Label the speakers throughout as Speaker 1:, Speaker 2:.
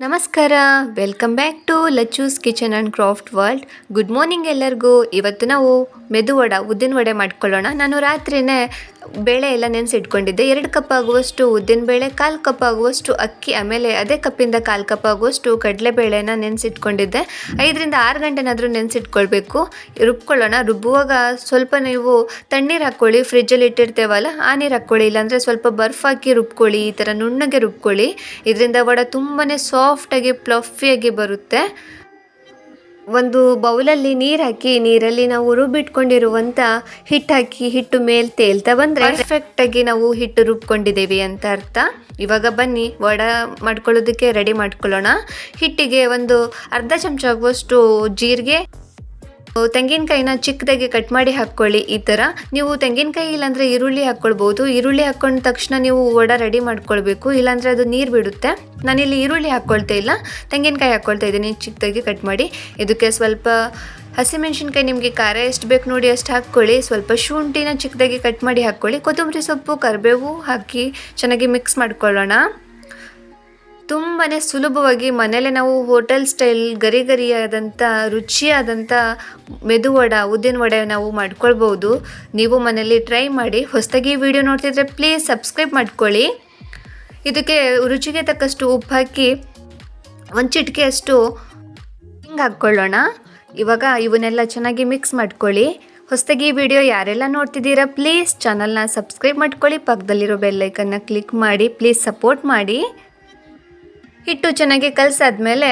Speaker 1: ನಮಸ್ಕಾರ. Welcome back to Lachchu's kitchen and craft world good morning ಎಲ್ಲರಿಗೂ. ಇವತ್ತು ನಾವು ಮೆದು ವಡ, ಉದ್ದಿನ ವಡೆ ಮಾಡ್ಕೊಳ್ಳೋಣ. ನಾನು ರಾತ್ರಿನೇ ಬೇಳೆ ಎಲ್ಲ ನೆನೆಸಿಟ್ಕೊಂಡಿದ್ದೆ. ಎರಡು ಕಪ್ ಆಗುವಷ್ಟು ಉದ್ದಿನ ಬೇಳೆ, ಕಾಲು ಕಪ್ ಆಗುವಷ್ಟು ಅಕ್ಕಿ, ಆಮೇಲೆ ಅದೇ ಕಪ್ಪಿಂದ ಕಾಲು ಕಪ್ ಆಗುವಷ್ಟು ಕಡಲೆಬೇಳೆನ ನೆನೆಸಿಟ್ಕೊಂಡಿದ್ದೆ. ಐದರಿಂದ ಆರು ಗಂಟೆನಾದರೂ ನೆನೆಸಿಟ್ಕೊಳ್ಬೇಕು. ರುಬ್ಕೊಳ್ಳೋಣ. ರುಬ್ಬುವಾಗ ಸ್ವಲ್ಪ ನೀವು ತಣ್ಣೀರು ಹಾಕ್ಕೊಳ್ಳಿ. ಫ್ರಿಜ್ಜಲ್ಲಿ ಇಟ್ಟಿರ್ತೇವಲ್ಲ, ಆ ನೀರು ಹಾಕ್ಕೊಳ್ಳಿ. ಇಲ್ಲಾಂದರೆ ಸ್ವಲ್ಪ ಬರ್ಫ್ ಹಾಕಿ ರುಬ್ಕೊಳ್ಳಿ. ಈ ಥರ ನುಣ್ಣಗೆ ರುಬ್ಕೊಳ್ಳಿ. ಇದರಿಂದ ವಡ ತುಂಬಾ ಸಾಫ್ಟಾಗಿ ಪ್ಲಫಿಯಾಗಿ ಬರುತ್ತೆ. ಒಂದು ಬೌಲಲ್ಲಿ ನೀರು ಹಾಕಿ, ನೀರಲ್ಲಿ ನಾವು ರುಬ್ಬಿಟ್ಕೊಂಡಿರುವಂಥ ಹಿಟ್ಟು ಹಾಕಿ, ಹಿಟ್ಟು ಮೇಲೆ ತೇಲ್ತಾ ಬಂದರೆ ಪರ್ಫೆಕ್ಟಾಗಿ ನಾವು ಹಿಟ್ಟು ರುಬ್ಕೊಂಡಿದ್ದೇವೆ ಅಂತ ಅರ್ಥ. ಇವಾಗ ಬನ್ನಿ, ವಡ ಮಾಡ್ಕೊಳ್ಳೋದಕ್ಕೆ ರೆಡಿ ಮಾಡ್ಕೊಳ್ಳೋಣ. ಹಿಟ್ಟಿಗೆ ಒಂದು ಅರ್ಧ ಚಮಚ ಆಗುವಷ್ಟು ಜೀರಿಗೆ. ತೆಂಗಿನಕಾಯಿನ ಚಿಕ್ಕದಾಗಿ ಕಟ್ ಮಾಡಿ ಹಾಕ್ಕೊಳ್ಳಿ ಈ ಥರ. ನೀವು ತೆಂಗಿನಕಾಯಿ ಇಲ್ಲಾಂದರೆ ಈರುಳ್ಳಿ ಹಾಕ್ಕೊಳ್ಬೋದು. ಈರುಳ್ಳಿ ಹಾಕ್ಕೊಂಡ ತಕ್ಷಣ ನೀವು ವಡ ರೆಡಿ ಮಾಡ್ಕೊಳ್ಬೇಕು. ಇಲ್ಲಾಂದರೆ ಅದು ನೀರು ಬಿಡುತ್ತೆ. ನಾನಿಲ್ಲಿ ಈರುಳ್ಳಿ ಹಾಕ್ಕೊಳ್ತಾ ಇಲ್ಲ. ತೆಂಗಿನಕಾಯಿ ಹಾಕ್ಕೊಳ್ತಾ ಇದ್ದೀನಿ ಚಿಕ್ಕದಾಗಿ ಕಟ್ ಮಾಡಿ. ಇದಕ್ಕೆ ಸ್ವಲ್ಪ ಹಸಿಮೆಣ್ಸಿನ್ಕಾಯಿ ನಿಮಗೆ ಖಾರ ಎಷ್ಟು ಬೇಕು ನೋಡಿ ಅಷ್ಟು ಹಾಕ್ಕೊಳ್ಳಿ. ಸ್ವಲ್ಪ ಶುಂಠಿನ ಚಿಕ್ಕದಾಗಿ ಕಟ್ ಮಾಡಿ ಹಾಕ್ಕೊಳ್ಳಿ. ಕೊತ್ತಂಬರಿ ಸೊಪ್ಪು, ಕರಿಬೇವು ಹಾಕಿ ಚೆನ್ನಾಗಿ ಮಿಕ್ಸ್ ಮಾಡ್ಕೊಳ್ಳೋಣ. ತುಂಬಾ ಸುಲಭವಾಗಿ ಮನೇಲೆ ನಾವು ಹೋಟೆಲ್ ಸ್ಟೈಲ್ ಗರಿ ಗರಿಯಾದಂಥ ರುಚಿಯಾದಂಥ ಮೆದು ವಡ, ಉದ್ದಿನ ವಡೆ ನಾವು ಮಾಡ್ಕೊಳ್ಬೋದು. ನೀವು ಮನೇಲಿ ಟ್ರೈ ಮಾಡಿ. ಹೊಸದಾಗಿ ವಿಡಿಯೋ ನೋಡ್ತಿದ್ರೆ ಪ್ಲೀಸ್ ಸಬ್ಸ್ಕ್ರೈಬ್ ಮಾಡ್ಕೊಳ್ಳಿ. ಇದಕ್ಕೆ ರುಚಿಗೆ ತಕ್ಕಷ್ಟು ಉಪ್ಪು ಹಾಕಿ, ಒಂದು ಚಿಟಿಕೆಯಷ್ಟು ಹಿಂಗೆ ಹಾಕ್ಕೊಳ್ಳೋಣ. ಇವಾಗ ಇವನ್ನೆಲ್ಲ ಚೆನ್ನಾಗಿ ಮಿಕ್ಸ್ ಮಾಡ್ಕೊಳ್ಳಿ. ಹೊಸದಾಗಿ ವಿಡಿಯೋ ಯಾರೆಲ್ಲ ನೋಡ್ತಿದ್ದೀರಾ, ಪ್ಲೀಸ್ ಚಾನಲ್ನ ಸಬ್ಸ್ಕ್ರೈಬ್ ಮಾಡ್ಕೊಳ್ಳಿ. ಪಕ್ಕದಲ್ಲಿರೋ ಬೆಲ್ಲೈಕನ್ನ ಕ್ಲಿಕ್ ಮಾಡಿ, ಪ್ಲೀಸ್ ಸಪೋರ್ಟ್ ಮಾಡಿ. ಹಿಟ್ಟು ಚೆನ್ನಾಗಿ ಕಲಸಾದ್ಮೇಲೆ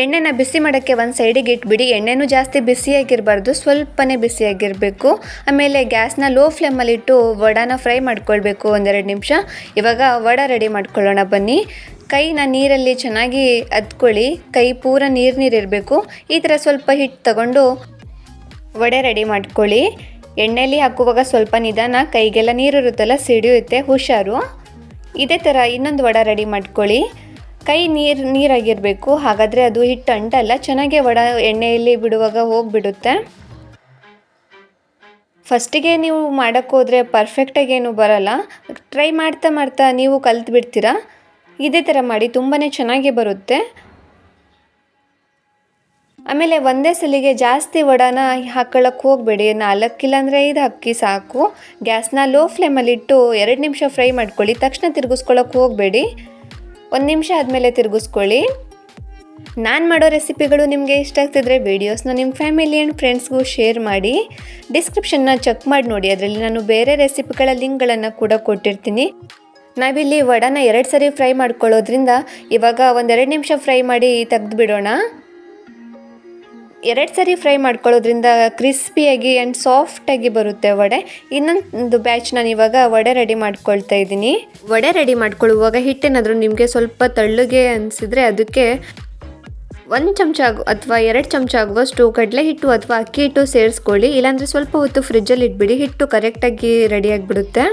Speaker 1: ಎಣ್ಣೆನ ಬಿಸಿ ಮಾಡೋಕ್ಕೆ ಒಂದು ಸೈಡಿಗೆ ಇಟ್ಬಿಡಿ. ಎಣ್ಣೆನೂ ಜಾಸ್ತಿ ಬಿಸಿಯಾಗಿರಬಾರ್ದು ಸ್ವಲ್ಪನೇ ಬಿಸಿಯಾಗಿರಬೇಕು ಆಮೇಲೆ ಗ್ಯಾಸ್ನ ಲೋ ಫ್ಲೇಮಲ್ಲಿ ಇಟ್ಟು ವಡಾನ ಫ್ರೈ ಮಾಡ್ಕೊಳ್ಬೇಕು ಒಂದೆರಡು ನಿಮಿಷ. ಇವಾಗ ವಡ ರೆಡಿ ಮಾಡ್ಕೊಳ್ಳೋಣ ಬನ್ನಿ. ಕೈನ ನೀರಲ್ಲಿ ಚೆನ್ನಾಗಿ ಅದ್ಕೊಳ್ಳಿ. ಕೈ ಪೂರ ನೀರು ನೀರಿರಬೇಕು ಈ ಥರ ಸ್ವಲ್ಪ ಹಿಟ್ಟು ತಗೊಂಡು ವಡೆ ರೆಡಿ ಮಾಡ್ಕೊಳ್ಳಿ. ಎಣ್ಣೆಯಲ್ಲಿ ಹಾಕುವಾಗ ಸ್ವಲ್ಪ ನಿಧಾನ. ಕೈಗೆಲ್ಲ ನೀರು ಇರುತ್ತಲ್ಲ, ಸಿಡಿಯುತ್ತೆ, ಹುಷಾರು. ಇದೇ ಥರ ಇನ್ನೊಂದು ವಡ ರೆಡಿ ಮಾಡ್ಕೊಳ್ಳಿ. ಕೈ ನೀರು, ನೀರಾಗಿರಬೇಕು. ಹಾಗಾದರೆ ಅದು ಹಿಟ್ಟು ಅಂಟಲ್ಲ, ಚೆನ್ನಾಗಿ ವಡ ಎಣ್ಣೆಯಲ್ಲಿ ಬಿಡುವಾಗ ಹೋಗಿಬಿಡುತ್ತೆ. ಫಸ್ಟಿಗೆ ನೀವು ಮಾಡೋಕ್ಕೆ ಹೋದರೆ ಪರ್ಫೆಕ್ಟಾಗಿ ಏನು ಬರಲ್ಲ. ಟ್ರೈ ಮಾಡ್ತಾ ಮಾಡ್ತಾ ನೀವು ಕಲ್ತು ಬಿಡ್ತೀರಾ ಇದೇ ಥರ ಮಾಡಿ ತುಂಬಾ ಚೆನ್ನಾಗಿ ಬರುತ್ತೆ. ಆಮೇಲೆ ಒಂದೇ ಸಲಿಗೆ ಜಾಸ್ತಿ ವಡಾನ ಹಾಕೊಳ್ಳೋಕೆ ಹೋಗಬೇಡಿ ನಾಲ್ಕಿಲ್ಲ ಅಂದರೆ ಐದು ಅಕ್ಕಿ ಸಾಕು. ಗ್ಯಾಸ್ನ ಲೋ ಫ್ಲೇಮಲ್ಲಿಟ್ಟು ಎರಡು ನಿಮಿಷ ಫ್ರೈ ಮಾಡ್ಕೊಳ್ಳಿ, ತಕ್ಷಣ ತಿರುಗಿಸ್ಕೊಳ್ಳೋಕೆ ಹೋಗಬೇಡಿ. ಒಂದು ನಿಮಿಷ ಆದಮೇಲೆ ತಿರುಗಿಸ್ಕೊಳ್ಳಿ. ನಾನು ಮಾಡೋ ರೆಸಿಪಿಗಳು ನಿಮಗೆ ಇಷ್ಟ ಆಗ್ತಿದ್ರೆ ವೀಡಿಯೋಸ್ನ ನಿಮ್ಮ ಫ್ಯಾಮಿಲಿ ಆ್ಯಂಡ್ ಫ್ರೆಂಡ್ಸ್ಗೂ ಶೇರ್ ಮಾಡಿ. ಡಿಸ್ಕ್ರಿಪ್ಷನ್ನ ಚೆಕ್ ಮಾಡಿ ನೋಡಿ, ಅದರಲ್ಲಿ ನಾನು ಬೇರೆ ರೆಸಿಪಿಗಳ ಲಿಂಕ್ಗಳನ್ನು ಕೂಡ ಕೊಟ್ಟಿರ್ತೀನಿ. ನಾವಿಲ್ಲಿ ವಡಾನ ಎರಡು ಸರಿ ಫ್ರೈ ಮಾಡ್ಕೊಳ್ಳೋದ್ರಿಂದ ಇವಾಗ ಒಂದೆರಡು ನಿಮಿಷ ಫ್ರೈ ಮಾಡಿ ತೆಗೆದು ಬಿಡೋಣ ಎರಡು ಸರಿ ಫ್ರೈ ಮಾಡ್ಕೊಳ್ಳೋದ್ರಿಂದ ಕ್ರಿಸ್ಪಿಯಾಗಿ ಆ್ಯಂಡ್ ಸಾಫ್ಟಾಗಿ ಬರುತ್ತೆ ವಡೆ. ಇನ್ನೊಂದು ಬ್ಯಾಚ್ ನಾನು ಇವಾಗ ವಡೆ ರೆಡಿ ಮಾಡ್ಕೊಳ್ತಾ ಇದ್ದೀನಿ. ವಡೆ ರೆಡಿ ಮಾಡ್ಕೊಳ್ಳುವಾಗ ಹಿಟ್ಟೇನಾದರೂ ನಿಮಗೆ ಸ್ವಲ್ಪ ತಳ್ಳಗೆ ಅನಿಸಿದರೆ ಅದಕ್ಕೆ ಒಂದು ಚಮಚ ಆಗು ಅಥವಾ ಎರಡು ಚಮಚ ಆಗುವಷ್ಟು ಕಡಲೆ ಹಿಟ್ಟು ಅಥವಾ ಅಕ್ಕಿ ಹಿಟ್ಟು ಸೇರಿಸ್ಕೊಳ್ಳಿ. ಇಲ್ಲಾಂದರೆ ಸ್ವಲ್ಪ ಹೊತ್ತು ಫ್ರಿಜ್ಜಲ್ಲಿ ಇಟ್ಬಿಡಿ, ಹಿಟ್ಟು ಕರೆಕ್ಟಾಗಿ ರೆಡಿಯಾಗಿಬಿಡುತ್ತೆ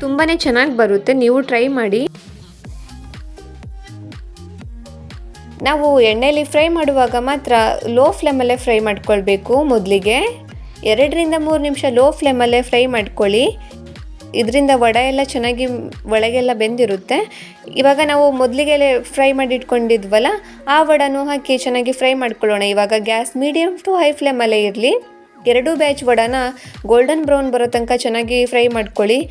Speaker 1: ತುಂಬಾ ಚೆನ್ನಾಗಿ ಬರುತ್ತೆ. ನೀವು ಟ್ರೈ ಮಾಡಿ. ನಾವು ಎಣ್ಣೆಯಲ್ಲಿ ಫ್ರೈ ಮಾಡುವಾಗ ಮಾತ್ರ ಲೋ ಫ್ಲೇಮಲ್ಲೇ ಫ್ರೈ ಮಾಡ್ಕೊಳ್ಬೇಕು ಮೊದಲಿಗೆ. ಎರಡರಿಂದ ಮೂರು ನಿಮಿಷ ಲೋ ಫ್ಲೇಮಲ್ಲೇ ಫ್ರೈ ಮಾಡ್ಕೊಳ್ಳಿ. ಇದರಿಂದ ವಡೆ ಎಲ್ಲ ಚೆನ್ನಾಗಿ ಒಳಗೆಲ್ಲ ಬೆಂದಿರುತ್ತೆ. ಇವಾಗ ನಾವು ಮೊದಲಿಗೆ ಫ್ರೈ ಮಾಡಿ ಇಟ್ಕೊಂಡಿದ್ವಲ್ಲ ಆ ವಡನೂ ಹಾಕಿ ಚೆನ್ನಾಗಿ ಫ್ರೈ ಮಾಡ್ಕೊಳ್ಳೋಣ. ಇವಾಗ ಗ್ಯಾಸ್ ಮೀಡಿಯಮ್ ಟು ಹೈ ಫ್ಲೇಮಲ್ಲೇ ಇರಲಿ. ಎರಡೂ ಬ್ಯಾಚ್ ವಡನ ಗೋಲ್ಡನ್ ಬ್ರೌನ್ ಬರೋ ತನಕ ಚೆನ್ನಾಗಿ ಫ್ರೈ ಮಾಡ್ಕೊಳ್ಳಿ.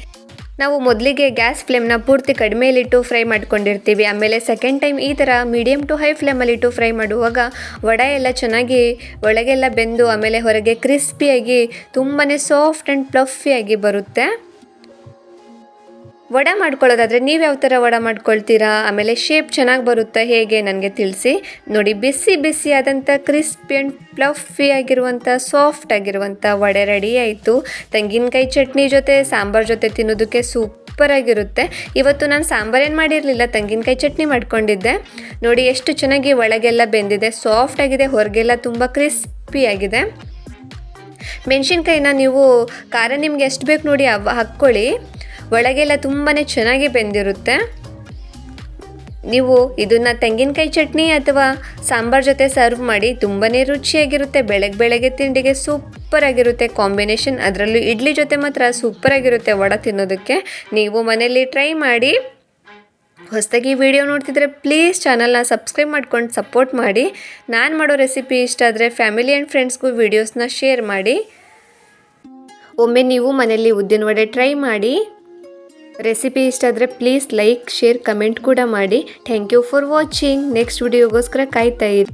Speaker 1: ನಾವು ಮೊದಲಿಗೆ ಗ್ಯಾಸ್ ಫ್ಲೇಮ್ನ ಪೂರ್ತಿ ಕಡಿಮೆಯಲ್ಲಿಟ್ಟು ಫ್ರೈ ಮಾಡ್ಕೊಂಡಿರ್ತೀವಿ. ಆಮೇಲೆ ಸೆಕೆಂಡ್ ಟೈಮ್ ಈ ಥರ ಮೀಡಿಯಮ್ ಟು ಹೈ ಫ್ಲೇಮಲ್ಲಿಟ್ಟು ಫ್ರೈ ಮಾಡುವಾಗ ವಡೆ ಎಲ್ಲ ಚೆನ್ನಾಗಿ ಒಳಗೆಲ್ಲ ಬೆಂದು ಆಮೇಲೆ ಹೊರಗೆ ಕ್ರಿಸ್ಪಿಯಾಗಿ ತುಂಬಾ ಸಾಫ್ಟ್ ಆ್ಯಂಡ್ ಪ್ಲಫಿಯಾಗಿ ಬರುತ್ತೆ. ವಡ ಮಾಡ್ಕೊಳ್ಳೋದಾದರೆ ನೀವು ಯಾವ ಥರ ವಡ ಮಾಡ್ಕೊಳ್ತೀರಾ? ಆಮೇಲೆ ಶೇಪ್ ಚೆನ್ನಾಗಿ ಬರುತ್ತಾ ಹೇಗೆ ನನಗೆ ತಿಳಿಸಿ. ನೋಡಿ, ಬಿಸಿ ಬಿಸಿ ಆದಂಥ ಕ್ರಿಸ್ಪಿ ಆ್ಯಂಡ್ ಪ್ಲಫಿ ಆಗಿರುವಂಥ ಸಾಫ್ಟ್ ಆಗಿರುವಂಥ ವಡೆ ರೆಡಿ ಆಯಿತು. ತೆಂಗಿನಕಾಯಿ ಚಟ್ನಿ ಜೊತೆ, ಸಾಂಬಾರ್ ಜೊತೆ ತಿನ್ನೋದಕ್ಕೆ ಸೂಪರ್ ಆಗಿರುತ್ತೆ. ಇವತ್ತು ನಾನು ಸಾಂಬಾರೇನು ಮಾಡಿರಲಿಲ್ಲ, ತೆಂಗಿನಕಾಯಿ ಚಟ್ನಿ ಮಾಡ್ಕೊಂಡಿದ್ದೆ. ನೋಡಿ, ಎಷ್ಟು ಚೆನ್ನಾಗಿ ಒಳಗೆಲ್ಲ ಬೆಂದಿದೆ. ಸಾಫ್ಟ್ ಆಗಿದೆ, ಹೊರಗೆಲ್ಲ ತುಂಬ ಕ್ರಿಸ್ಪಿ ಆಗಿದೆ. ಮೆಣಸಿನ್ಕಾಯಿನ ನೀವು ಖಾರ ನಿಮ್ಗೆ ಎಷ್ಟು ಬೇಕು ನೋಡಿ, ಅವ ಹಾಕ್ಕೊಳ್ಳಿ. ಒಳಗೆಲ್ಲ ತುಂಬಾ ಚೆನ್ನಾಗಿ ಬೆಂದಿರುತ್ತೆ. ನೀವು ಇದನ್ನು ತೆಂಗಿನಕಾಯಿ ಚಟ್ನಿ ಅಥವಾ ಸಾಂಬಾರ್ ಜೊತೆ ಸರ್ವ್ ಮಾಡಿ ತುಂಬಾ ರುಚಿಯಾಗಿರುತ್ತೆ. ಬೆಳಗ್ಗೆ ಬೆಳಗ್ಗೆ ತಿಂಡಿಗೆ ಸೂಪರಾಗಿರುತ್ತೆ ಕಾಂಬಿನೇಷನ್. ಅದರಲ್ಲೂ ಇಡ್ಲಿ ಜೊತೆ ಮಾತ್ರ ಸೂಪರಾಗಿರುತ್ತೆ ವಡ ತಿನ್ನೋದಕ್ಕೆ. ನೀವು ಮನೆಯಲ್ಲಿ ಟ್ರೈ ಮಾಡಿ. ಹೊಸದಾಗಿ ವಿಡಿಯೋ ನೋಡ್ತಿದ್ರೆ ಪ್ಲೀಸ್ ಚಾನಲ್ನ ಸಬ್ಸ್ಕ್ರೈಬ್ ಮಾಡ್ಕೊಂಡು ಸಪೋರ್ಟ್ ಮಾಡಿ. ನಾನು ಮಾಡೋ ರೆಸಿಪಿ ಇಷ್ಟ ಆದರೆ ಫ್ಯಾಮಿಲಿ ಆ್ಯಂಡ್ ಫ್ರೆಂಡ್ಸ್ಗೂ ವೀಡಿಯೋಸ್ನ ಶೇರ್ ಮಾಡಿ. ಒಮ್ಮೆ ನೀವು ಮನೆಯಲ್ಲಿ ಉದ್ದಿನ ವಡೆ ಟ್ರೈ ಮಾಡಿ. ರೆಸಿಪಿ ಇಷ್ಟ ಆದರೆ ಪ್ಲೀಸ್ ಲೈಕ್ ಶೇರ್ ಕಮೆಂಟ್ ಕೂಡ ಮಾಡಿ. Thank you for watching next ವಿಡಿಯೋಗೋಸ್ಕರ ಕಾಯ್ತಾ ಇರಿ.